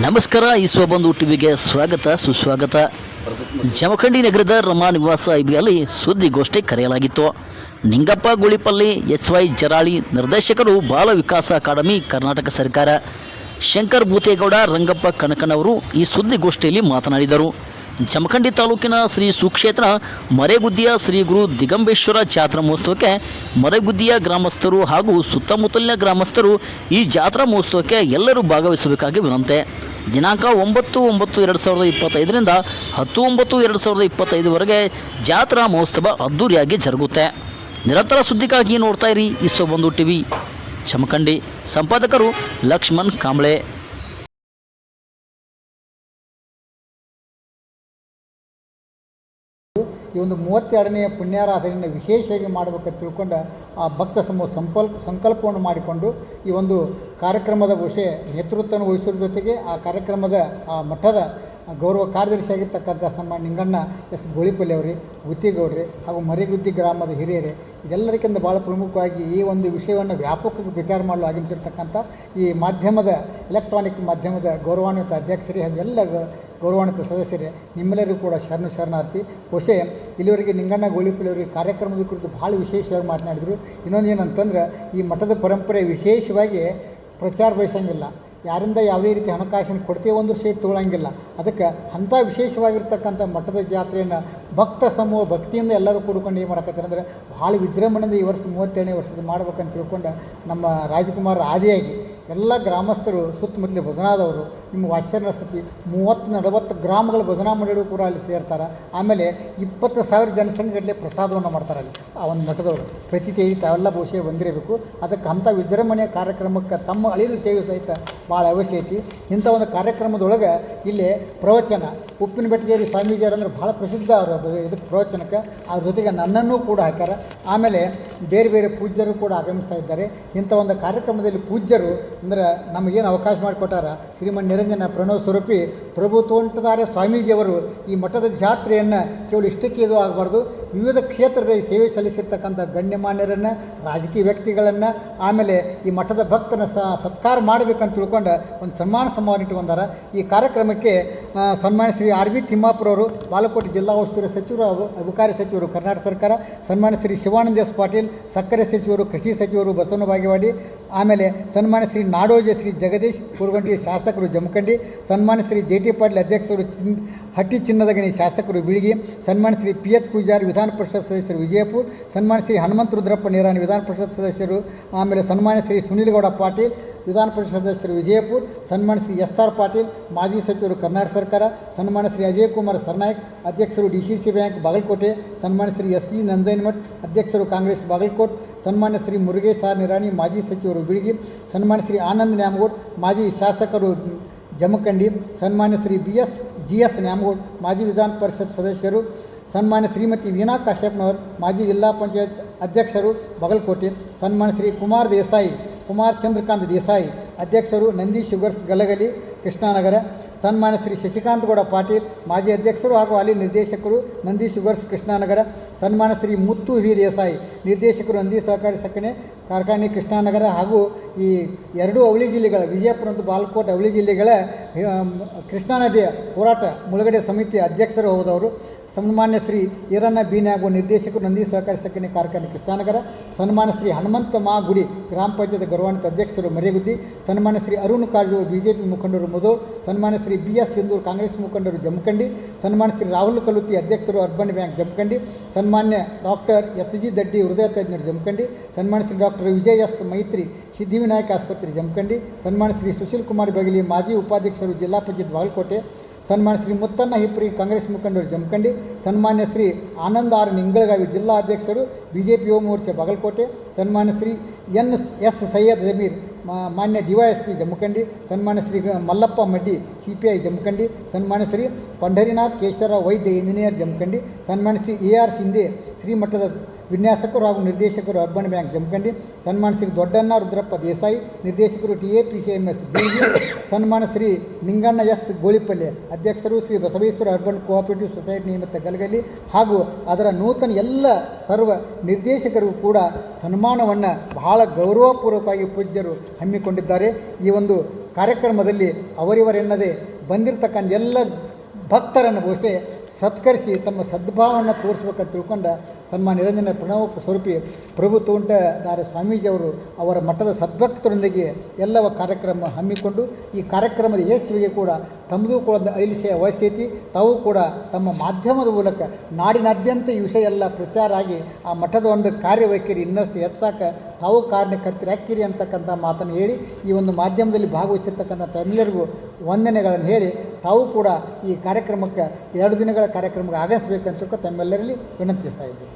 ನಮಸ್ಕಾರ, ಈ ಸ್ವಬಂಧು ಟಿವಿಗೆ ಸ್ವಾಗತ, ಸುಸ್ವಾಗತ. ಜಮಖಂಡಿ ನಗರದ ರಮಾ ನಿವಾಸ ಐಬಿಯಲ್ಲಿ ಸುದ್ದಿಗೋಷ್ಠಿ ಕರೆಯಲಾಗಿತ್ತು. ನಿಂಗಪ್ಪ ಗುಳಿಪಲ್ಲಿ ಎಚ್ ವೈ ಜರಾಳಿ ನಿರ್ದೇಶಕರು ಬಾಲ ವಿಕಾಸ ಅಕಾಡೆಮಿ, ಕರ್ನಾಟಕ ಸರ್ಕಾರ. ಶಂಕರ್ ಭೂತೇಗೌಡ, ರಂಗಪ್ಪ ಕನಕನವರು ಈ ಸುದ್ದಿಗೋಷ್ಠಿಯಲ್ಲಿ ಮಾತನಾಡಿದರು. ಜಮಖಂಡಿ ತಾಲೂಕಿನ ಶ್ರೀ ಸುಕ್ಷೇತ್ರ ಮರೆಗುದ್ದಿಯ ಶ್ರೀ ಗುರು ದಿಗಂಬೇಶ್ವರ ಜಾತ್ರಾ ಮಹೋತ್ಸವಕ್ಕೆ ಮರೆಗುದ್ದಿಯ ಗ್ರಾಮಸ್ಥರು ಹಾಗೂ ಸುತ್ತಮುತ್ತಲಿನ ಗ್ರಾಮಸ್ಥರು ಈ ಜಾತ್ರಾ ಮಹೋತ್ಸವಕ್ಕೆ ಎಲ್ಲರೂ ಭಾಗವಹಿಸಬೇಕಾಗಿ ವಿನಂತೆ. ದಿನಾಂಕ ಒಂಬತ್ತು ಒಂಬತ್ತು ಎರಡು ಸಾವಿರದ ಇಪ್ಪತ್ತೈದರಿಂದ ಹತ್ತು ಒಂಬತ್ತು ಎರಡು ಸಾವಿರದ ಇಪ್ಪತ್ತೈದವರೆಗೆ ಜಾತ್ರಾ ಮಹೋತ್ಸವ ಅದ್ದೂರಿಯಾಗಿ ಜರುಗುತ್ತೆ. ನಿರಂತರ ಸುದ್ದಿಗಾಗಿ ನೋಡ್ತಾ ಇರಿ ಬಂದು ಟಿವಿ. ಚಮಖಂಡಿ ಸಂಪಾದಕರು ಲಕ್ಷ್ಮಣ್ ಕಾಂಬ್ಳೆ. ಈ ಒಂದು ಮೂವತ್ತೆರಡನೆಯ ಪುಣ್ಯಾರಾಧನೆಯನ್ನು ವಿಶೇಷವಾಗಿ ಮಾಡಬೇಕಂತ ತಿಳ್ಕೊಂಡು ಆ ಭಕ್ತ ಸಮೂಹ ಸಂಪಲ್ಪ ಸಂಕಲ್ಪವನ್ನು ಮಾಡಿಕೊಂಡು ಈ ಒಂದು ಕಾರ್ಯಕ್ರಮದ ವಿಷಯ ನೇತೃತ್ವವನ್ನು ವಹಿಸೋದ್ರ ಜೊತೆಗೆ ಆ ಕಾರ್ಯಕ್ರಮದ ಆ ಮಠದ ಗೌರವ ಕಾರ್ಯದರ್ಶಿಯಾಗಿರ್ತಕ್ಕಂಥ ಸನ್ಮಾನ ನಿಂಗಣ್ಣ ಎಸ್ ಗೋಳಿಪಲ್ಲಿ ಅವರೇ, ಗುತ್ತಿಗೌಡ್ರಿ ಹಾಗೂ ಮರಿಗುದ್ದಿ ಗ್ರಾಮದ ಹಿರಿಯರೇ, ಇದೆಲ್ಲರಿಗಿಂತ ಭಾಳ ಪ್ರಮುಖವಾಗಿ ಈ ಒಂದು ವಿಷಯವನ್ನು ವ್ಯಾಪಕವಾಗಿ ಪ್ರಚಾರ ಮಾಡಲು ಆಗಮಿಸಿರ್ತಕ್ಕಂಥ ಈ ಮಾಧ್ಯಮದ ಎಲೆಕ್ಟ್ರಾನಿಕ್ ಮಾಧ್ಯಮದ ಗೌರವಾನ್ವಿತ ಅಧ್ಯಕ್ಷರೇ ಹಾಗೂ ಎಲ್ಲ ಗೌರವಾನ್ವಿತ ಸದಸ್ಯರೇ, ನಿಮ್ಮೆಲ್ಲರಿಗೂ ಕೂಡ ಶರಣು ಶರಣಾರ್ಥಿ. ಹೊಸೆ, ಇಲ್ಲಿವರೆಗೆ ನಿಂಗಣ್ಣ ಗೋಳಿಪಲ್ಲಿ ಕಾರ್ಯಕ್ರಮದ ಕುರಿತು ಭಾಳ ವಿಶೇಷವಾಗಿ ಮಾತನಾಡಿದರು. ಇನ್ನೊಂದು ಏನಂತಂದ್ರೆ, ಈ ಮಠದ ಪರಂಪರೆ ವಿಶೇಷವಾಗಿ ಪ್ರಚಾರ ಬಯಸಂಗಿಲ್ಲ. ಯಾರಿಂದ ಯಾವುದೇ ರೀತಿ ಹಣಕಾಸಿನ ಕೊಡ್ತೀವಿ ಒಂದು ಸೇ ತೊಗೊಳಂಗಿಲ್ಲ. ಅದಕ್ಕೆ ಅಂಥ ವಿಶೇಷವಾಗಿರ್ತಕ್ಕಂಥ ಮಠದ ಜಾತ್ರೆಯನ್ನು ಭಕ್ತ ಸಮೂಹ, ಭಕ್ತಿಯಿಂದ ಎಲ್ಲರೂ ಕೂಡ್ಕೊಂಡು ಏನು ಮಾಡಕತ್ತಾರೆ ಅಂದರೆ ಭಾಳ ವಿಜೃಂಭಣೆಯಿಂದ ಈ ವರ್ಷ ಮೂವತ್ತೇಳನೇ ವರ್ಷದ ಮಾಡ್ಬೇಕಂತ ತಿಳ್ಕೊಂಡು ನಮ್ಮ ರಾಜಕುಮಾರ್ ಆದಿಯಾಗಿ ಎಲ್ಲ ಗ್ರಾಮಸ್ಥರು ಸುತ್ತಮುತ್ತಲ ಭಜನಾದವರು ನಿಮ್ಮ ವಾಶ್ಯರ್ನ ಸ್ಥಿತಿ, ಮೂವತ್ತು ನಲವತ್ತು ಗ್ರಾಮಗಳ ಭಜನಾ ಮಂಡಳಿಗಳು ಕೂಡ ಅಲ್ಲಿ ಸೇರ್ತಾರೆ. ಆಮೇಲೆ ಇಪ್ಪತ್ತು ಸಾವಿರ ಜನಸಂಖ್ಯೆಗಟ್ಟಲೆ ಪ್ರಸಾದವನ್ನು ಮಾಡ್ತಾರೆ ಅಲ್ಲಿ. ಆ ಒಂದು ಮಠದವರು ಪ್ರತಿ ತೇರಿ ತಾವೆಲ್ಲ ಬಹುಶಃ ಬಂದಿರಬೇಕು. ಅದಕ್ಕೆ ಅಂಥ ವಿಜೃಂಭಣೆಯ ಕಾರ್ಯಕ್ರಮಕ್ಕೆ ತಮ್ಮ ಅಳಿಲು ಸೇವೆ ಸಹಿತ ಭಾಳ ಅವಶ್ಯ ಐತಿ. ಇಂಥ ಒಂದು ಕಾರ್ಯಕ್ರಮದೊಳಗೆ ಇಲ್ಲಿ ಪ್ರವಚನ. ಉಪ್ಪಿನ ಬೆಟ್ಟಗೇರಿ ಸ್ವಾಮೀಜಿಯವರು ಅಂದ್ರೆ ಭಾಳ ಪ್ರಸಿದ್ಧ ಅವರು ಇದಕ್ಕೆ ಪ್ರವಚನಕ್ಕೆ. ಅದ್ರ ಜೊತೆಗೆ ನನ್ನನ್ನು ಕೂಡ ಹಾಕ್ಯಾರ. ಆಮೇಲೆ ಬೇರೆ ಬೇರೆ ಪೂಜ್ಯರು ಕೂಡ ಆಗಮಿಸ್ತಾ ಇದ್ದಾರೆ. ಇಂಥ ಒಂದು ಕಾರ್ಯಕ್ರಮದಲ್ಲಿ ಪೂಜ್ಯರು ಅಂದ್ರೆ ನಮಗೇನು ಅವಕಾಶ ಮಾಡಿಕೊಟ್ಟಾರ? ಶ್ರೀಮನ್ ನಿರಂಜನ ಪ್ರಣವ ಸ್ವರೂಪಿ ಪ್ರಭು ತೋಂಟದಾರೆ ಸ್ವಾಮೀಜಿಯವರು ಈ ಮಠದ ಜಾತ್ರೆಯನ್ನು ಕೇವಲ ಇಷ್ಟಕ್ಕೆ ಇದು ಆಗಬಾರ್ದು. ವಿವಿಧ ಕ್ಷೇತ್ರದಲ್ಲಿ ಸೇವೆ ಸಲ್ಲಿಸಿರ್ತಕ್ಕಂಥ ಗಣ್ಯಮಾನ್ಯರನ್ನು, ರಾಜಕೀಯ ವ್ಯಕ್ತಿಗಳನ್ನು, ಆಮೇಲೆ ಈ ಮಠದ ಭಕ್ತನ ಸತ್ಕಾರ ಮಾಡಬೇಕಂತ ತಿಳ್ಕೊಂಡು ಒಂದು ಸನ್ಮಾನ ಸನ್ಮಾನ ಇಟ್ಟು ಬಂದಾರ ಈ ಕಾರ್ಯಕ್ರಮಕ್ಕೆ ಸನ್ಮಾನ ಶ್ರೀ ಆರ್ ಬಿ ತಿಮ್ಮಾಪುರವರು, ಬಾಲಕೋಟೆ ಜಿಲ್ಲಾ ಉಸ್ತುವಾರಿ ಸಚಿವರು ಅಬ- ಅಬಕಾರಿ ಸಚಿವರು ಕರ್ನಾಟಕ ಸರ್ಕಾರ ಸನ್ಮಾನ ಶ್ರೀ ಶಿವಾನಂದ ಎಸ್ ಪಾಟೀಲ್, ಸಕ್ಕರೆ ಸಚಿವರು, ಕೃಷಿ ಸಚಿವರು ಬಸವನ ಬಾಗೇವಾಡಿ ಆಮೇಲೆ ಸನ್ಮಾನ ಶ್ರೀ ನಾಡೋಜ ಶ್ರೀ ಜಗದೀಶ್ ಕುರುಗಂಟಿ ಶಾಸಕರು ಜಮಖಂಡಿ, ಸನ್ಮಾನ್ಯ ಶ್ರೀ ಜೆ ಟಿ ಪಾಟೀಲ್ ಅಧ್ಯಕ್ಷರು ಚಿನ್, ಹಟ್ಟಿ ಚಿನ್ನದ ಗಣಿ ಶಾಸಕರು ಬಿಳಿಗಿ, ಸನ್ಮಾನ್ಯ ಶ್ರೀ ಪಿ ಎಚ್ ಪೂಜಾರ್ ವಿಧಾನ ಪರಿಷತ್ ಸದಸ್ಯರು ವಿಜಯಪುರ, ಸನ್ಮಾನ್ಯ ಶ್ರೀ ಹನುಮಂತ ರುದ್ರಪ್ಪ ನಿರಾಣಿ ವಿಧಾನ ಪರಿಷತ್ ಸದಸ್ಯರು, ಆಮೇಲೆ ಸನ್ಮಾನ್ಯ ಶ್ರೀ ಸುನೀಲಗೌಡ ಪಾಟೀಲ್ ವಿಧಾನ ಪರಿಷತ್ ಸದಸ್ಯರು ವಿಜಯಪುರ, ಸನ್ಮಾನ್ಯ ಶ್ರೀ ಎಸ್ ಆರ್ ಪಾಟೀಲ್ ಮಾಜಿ ಸಚಿವರು ಕರ್ನಾಟಕ ಸರ್ಕಾರ, ಸನ್ಮಾನ್ಯ ಶ್ರೀ ಅಜಯ್ ಕುಮಾರ್ ಸರ್ನಾಯಕ್ ಅಧ್ಯಕ್ಷರು D C C bank Bagalkote, ಸನ್ಮಾನ್ಯ ಶ್ರೀ ಎಸ್ ಇ ನಂಜನಮಠ್ ಅಧ್ಯಕ್ಷರು ಕಾಂಗ್ರೆಸ್ ಬಾಗಲಕೋಟ್, ಸನ್ಮಾನ್ಯ ಶ್ರೀ ಮುರುಗೇಶ್ ಆರ್ ನಿರಾಣಿ ಮಾಜಿ ಸಚಿವರು ಬಿಳಿಗಿ, ಸನ್ಮಾನ್ಯ ಶ್ರೀ ಆನಂದ್ ನ್ಯಾಮಗೌಡ್, ಮಾಜಿ ಶಾಸಕರು ಜಮಖಂಡಿ, ಸನ್ಮಾನ್ಯ Shri B S G S Nyamagoud, ಮಾಜಿ ವಿಧಾನ ಪರಿಷತ್ ಸದಸ್ಯರು, ಸನ್ಮಾನ್ಯ ಶ್ರೀಮತಿ ವೀಣಾ ಕಾಶ್ಯಪ್ನವರು, ಮಾಜಿ ಜಿಲ್ಲಾ ಪಂಚಾಯತ್ ಅಧ್ಯಕ್ಷರು ಬಾಗಲಕೋಟೆ, ಸನ್ಮಾನ್ಯ ಶ್ರೀ ಕುಮಾರ್ ದೇಸಾಯಿ, ಕುಮಾರ್ ಚಂದ್ರಕಾಂತ್ ದೇಸಾಯಿ, ಅಧ್ಯಕ್ಷರು ನಂದಿ ಶುಗರ್ಸ್ ಗಲಗಲಿ, ಕೃಷ್ಣಾನಗರ ಸನ್ಮಾನ್ಯ ಶ್ರೀ ಶಶಿಕಾಂತ್ ಗೌಡ ಪಾಟೀಲ್, ಮಾಜಿ ಅಧ್ಯಕ್ಷರು ಹಾಗೂ ಅಲ್ಲಿ ನಿರ್ದೇಶಕರು ನಂದಿ ಶುಗರ್ಸ್ ಕೃಷ್ಣಾನಗರ ಸನ್ಮಾನ ಶ್ರೀ ಮುತ್ತು ವಿ ದೇಸಾಯಿ, ನಿರ್ದೇಶಕರು ನಂದಿ ಸಹಕಾರಿ ಸಕ್ಕರೆ ಕಾರ್ಖಾನೆ ಕೃಷ್ಣಾನಗರ ಹಾಗೂ ಈ ಎರಡೂ ಅವಳಿ ಜಿಲ್ಲೆಗಳ, ವಿಜಯಪುರ ಮತ್ತು ಬಾಲ್ಕೋಟ್ ಅವಳಿ ಜಿಲ್ಲೆಗಳ ಕೃಷ್ಣಾ ನದಿಯ ಹೋರಾಟ ಮುಳುಗಡೆ ಸಮಿತಿ ಅಧ್ಯಕ್ಷರು ಹೋದವರು. ಸನ್ಮಾನ್ಯ ಶ್ರೀ ಈರಣ್ಣ ಹಾಗೂ ನಿರ್ದೇಶಕರು ನಂದಿ ಸಹಕಾರಿ ಸಕ್ಕರೆ ಕಾರ್ಖಾನೆ ಕೃಷ್ಣಾನಗರ. ಸನ್ಮಾನ್ಯ ಶ್ರೀ ಹನುಮಂತ ಮಾ ಗುಡಿ ಗ್ರಾಮ ಪಂಚಾಯತ್ ಗೌರವಾನ್ವಿತ ಅಧ್ಯಕ್ಷರು ಮರಿಗುದ್ದಿ ಸನ್ಮಾನ್ಯ ಶ್ರೀ ಅರುಣ್ ಕಾರಜೋಳ ಬಿಜೆಪಿ ಮುಖಂಡರು ಮೊದಲು. ಸನ್ಮಾನ್ಯ ಶ್ರೀ ಬಿ ಎಸ್ ಸಿಂಧೂರ್ ಕಾಂಗ್ರೆಸ್ ಮುಖಂಡರು ಜಮಖಂಡಿ, ಸನ್ಮಾನ್ಯ ಶ್ರೀ ರಾಹುಲ್ ಕಲುತಿ ಅಧ್ಯಕ್ಷರು ಅರ್ಬನ್ ಬ್ಯಾಂಕ್ ಜಮಖಂಡಿ, ಸನ್ಮಾನ್ಯ ಡಾಕ್ಟರ್ ಎಸ್ ಜಿ ದಡ್ಡಿ ಹೃದಯ ತಜ್ಞರು ಜಮಖಂಡಿ, ಸನ್ಮಾನ್ಯ ಶ್ರೀ ಡಾಕ್ಟರ್ ವಿಜಯ್ ಎಸ್ ಮೈತ್ರಿ ಸಿದ್ಧಿವಿನಾಯಕ ಆಸ್ಪತ್ರೆ ಜಮಖಂಡಿ, ಸನ್ಮಾನ್ಯ ಶ್ರೀ ಸುಶೀಲ್ ಕುಮಾರ್ ಬಗಲಿ ಮಾಜಿ ಉಪಾಧ್ಯಕ್ಷರು ಜಿಲ್ಲಾ ಪಂಚಾಯತ್ ಬಾಗಲಕೋಟೆ, ಸನ್ಮಾನ್ಯ ಶ್ರೀ ಮುತ್ತಣ್ಣ ಹಿಪ್ರಿ ಕಾಂಗ್ರೆಸ್ ಮುಖಂಡರು ಜಮಖಂಡಿ, ಸನ್ಮಾನ್ಯ ಶ್ರೀ ಆನಂದ್ ಆರ್ ನಿಂಗಳಗಾವಿ ಜಿಲ್ಲಾ ಅಧ್ಯಕ್ಷರು ಬಿ ಜೆ ಯುವ ಮೋರ್ಚಾ ಬಾಗಲಕೋಟೆ, ಸನ್ಮಾನ್ಯ ಶ್ರೀ ಎನ್ ಎಸ್ ಸೈಯದ್ ಜಮೀರ್ ಮಾನ್ಯ ಡಿ ವೈ ಎಸ್ ಸನ್ಮಾನ್ಯ Shri Mallappa Maddi, C P I Jamkhandi ಸನ್ಮಾನ್ಯ ಶ್ರೀ ಕೇಶವರ ವೈದ್ಯ ಇಂಜಿನಿಯರ್ ಜಮಖಂಡಿ ಸನ್ಮಾನ್ಯ ಶ್ರೀ ಎ ಆರ್ ಶಿಂದೆ ಶ್ರೀಮಠದ ವಿನ್ಯಾಸಕರು ಹಾಗೂ ನಿರ್ದೇಶಕರು ಅರ್ಬನ್ ಬ್ಯಾಂಕ್ ಜಮಖಂಡಿ ಸನ್ಮಾನ ಶ್ರೀ ದೊಡ್ಡಣ್ಣ ರುದ್ರಪ್ಪ ದೇಸಾಯಿ, ನಿರ್ದೇಶಕರು T A P C M S BG ಸನ್ಮಾನ ಶ್ರೀ ನಿಂಗಣ್ಣ ಎಸ್ ಗೋಳಿಪಲ್ಲೆ, ಅಧ್ಯಕ್ಷರು Shri Basaveshwara urban cooperative society ನಿಯಮಿತ ಗಲಗಲಿ ಹಾಗೂ ಅದರ ನೂತನ ಎಲ್ಲ ಸರ್ವ ನಿರ್ದೇಶಕರು ಕೂಡ ಸನ್ಮಾನವನ್ನು ಬಹಳ ಗೌರವಪೂರ್ವಕವಾಗಿ ಪೂಜ್ಯರು ಹಮ್ಮಿಕೊಂಡಿದ್ದಾರೆ. ಈ ಒಂದು ಕಾರ್ಯಕ್ರಮದಲ್ಲಿ ಅವರಿವರೆನ್ನದೆ ಬಂದಿರತಕ್ಕಂಥ ಎಲ್ಲ ಭಕ್ತರನ್ನು ಬಹುಶಃ ಸತ್ಕರಿಸಿ ತಮ್ಮ ಸದ್ಭಾವವನ್ನು ತೋರಿಸ್ಬೇಕಂತ ತಿಳ್ಕೊಂಡ ಸನ್ಮಾನ ನಿರಂಜನ ಪ್ರಣವ ಸ್ವರೂಪಿ ಪ್ರಭು ತೋಂಟದಾರ ಸ್ವಾಮೀಜಿಯವರು ಅವರ ಮಠದ ಸದ್ಭಕ್ತರೊಂದಿಗೆ ಎಲ್ಲವ ಕಾರ್ಯಕ್ರಮ ಹಮ್ಮಿಕೊಂಡು ಈ ಕಾರ್ಯಕ್ರಮದ ಯಶಸ್ವಿಗೆ ಕೂಡ ತಮ್ಮದು ಕೂಡ ಅಳಿಸೆಯ ವಹಿಸೈತಿ ತಾವು ಕೂಡ ತಮ್ಮ ಮಾಧ್ಯಮದ ಮೂಲಕ ನಾಡಿನಾದ್ಯಂತ ಈ ವಿಷಯ ಎಲ್ಲ ಪ್ರಚಾರ ಆಗಿ ಆ ಮಠದ ಒಂದು ಕಾರ್ಯವೈಖರಿ ಇನ್ನಷ್ಟು ಹೆಚ್ಚಾಕ ತಾವು ಕಾರ್ಯಕರ್ತರಾಗ್ತೀರಿ ಅಂತಕ್ಕಂಥ ಮಾತನ್ನು ಹೇಳಿ, ಈ ಒಂದು ಮಾಧ್ಯಮದಲ್ಲಿ ಭಾಗವಹಿಸಿರ್ತಕ್ಕಂಥ ತಮ್ಮೆಲ್ಲರಿಗೂ ವಂದನೆಗಳನ್ನು ಹೇಳಿ, ತಾವು ಕೂಡ ಈ ಕಾರ್ಯಕ್ರಮಕ್ಕೆ ಎರಡು ದಿನಗಳ ಕಾರ್ಯಕ್ರಮಕ್ಕೆ ಆಗಮಿಸಬೇಕಂತ ತಮ್ಮೆಲ್ಲರಲ್ಲಿ ವಿನಂತಿಸ್ತಾ ಇದ್ದೀನಿ.